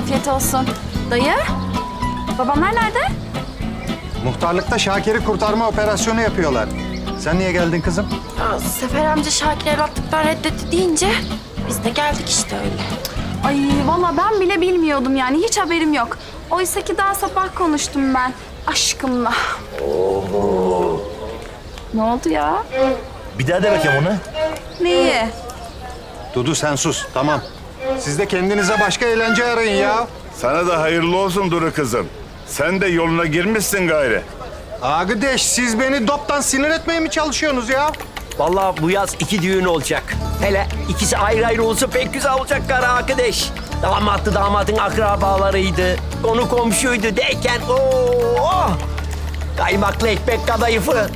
Afiyet olsun. Dayı, babamlar nerede? Muhtarlıkta Şakir'i kurtarma operasyonu yapıyorlar. Sen niye geldin kızım? Ya, Sefer amca Şakir evlatlıktan reddetti deyince biz de geldik işte öyle. Ay valla ben bile bilmiyordum yani hiç haberim yok. Oysa ki daha sabah konuştum ben aşkımla. Ne oldu ya? Bir daha de bakayım onu. Neyi? Dudu sen sus, tamam. Siz de kendinize başka eğlence arayın ya. Sana da hayırlı olsun Duru kızım. Sen de yoluna girmişsin gayrı. Agıdeş siz beni doptan sinir etmeye mi çalışıyorsunuz ya? Vallahi bu yaz iki düğün olacak. Hele ikisi ayrı ayrı olsa pek güzel olacak kara arkadaş. Damattı damatın akrabalarıydı. Konu komşuydu derken ooo. Kaymaklı ekmek kadayıfı.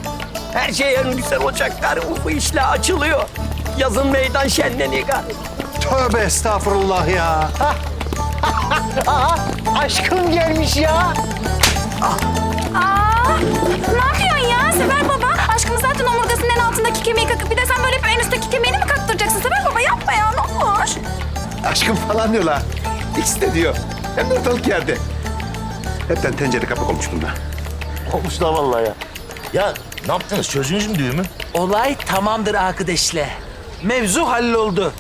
Her şey en güzel olacak karı. Bu işle açılıyor. Yazın meydan şenleniyor karı. Tövbe estağfurullah ya. Aa, aşkım gelmiş ya. Aa, ne yapıyorsun ya Sefer baba? Aşkım zaten omurgasının en altındaki kemiği kakıp bir de sen böyle en üstteki kemiğini mi kaktıracaksın Sefer baba? Yapma ya ne olur. Aşkım falan diyorlar. İkisi de diyor. Hem de ortalık yerde. Hepten tencere kapak olmuş bunda. Olmuş da vallahi ya. Ya ne yaptınız? Çözdünüz mü düğümü? Olay tamamdır arkadaşlar. Mevzu halloldu.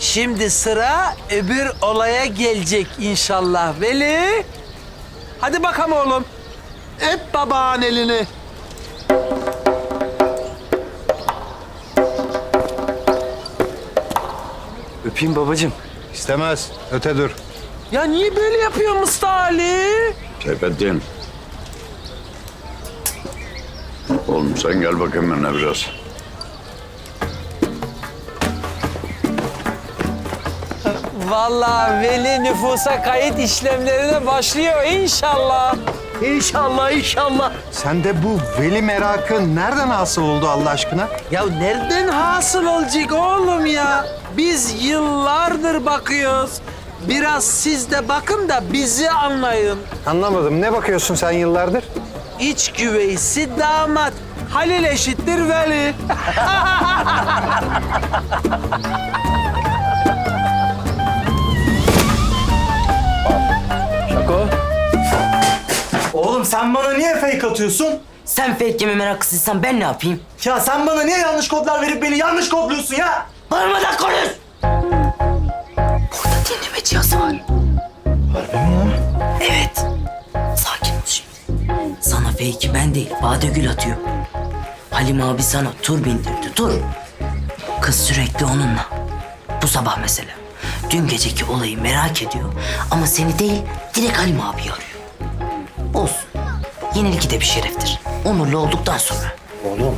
Şimdi sıra öbür olaya gelecek inşallah. Veli. Hadi bakalım oğlum. Öp babanın elini. Öpeyim babacığım. İstemez, öte dur. Ya niye böyle yapıyor Mustafa Ali? Seyfettin. Oğlum sen gel bakayım benimle biraz. Vallahi Veli nüfusa kayıt işlemlerine başlıyor inşallah. İnşallah inşallah. Sen de bu veli merakı nereden hasıl oldu Allah aşkına? Ya nereden hasıl olacak oğlum ya? Biz yıllardır bakıyoruz. Biraz siz de bakın da bizi anlayın. Anlamadım. Ne bakıyorsun sen yıllardır? İç güveysi damat. Halil eşittir Veli. Oğlum sen bana niye fake atıyorsun? Sen fake yeme meraklısıysan ben ne yapayım? Ya sen bana niye yanlış kodlar verip beni yanlış kodluyorsun ya? Bağırmadan konuş! Burada dinleme cihazı var. Harbi mi ya? Evet. Sakin ol şimdi. Sana fake'i ben değil, Badegül atıyor. Halim abi sana tur bindirdi, tur. Kız sürekli onunla. Bu sabah mesela. Dün geceki olayı merak ediyor ama seni değil, direkt Halim abi arıyor. Olsun. Yenilik de bir şereftir. Onurlu olduktan sonra. Oğlum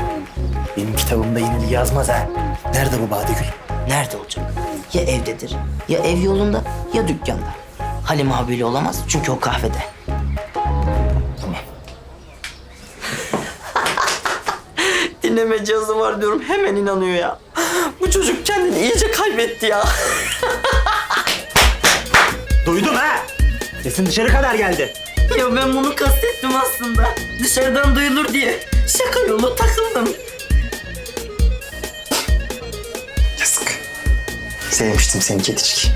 benim kitabımda yenilik yazmaz ha. Nerede bu Badegül? Nerede olacak? Ya evdedir, ya ev yolunda, ya dükkanda. Halim abiyle olamaz çünkü o kahvede. Dinleme cihazı var diyorum hemen inanıyor ya. Bu çocuk kendini iyice kaybetti ya. Duydum ha. Sesin dışarı kadar geldi. Ya ben bunu kastettim aslında. Dışarıdan duyulur diye. Şaka yolu takıldım. Yazık. Sevmiştim seni kedicik.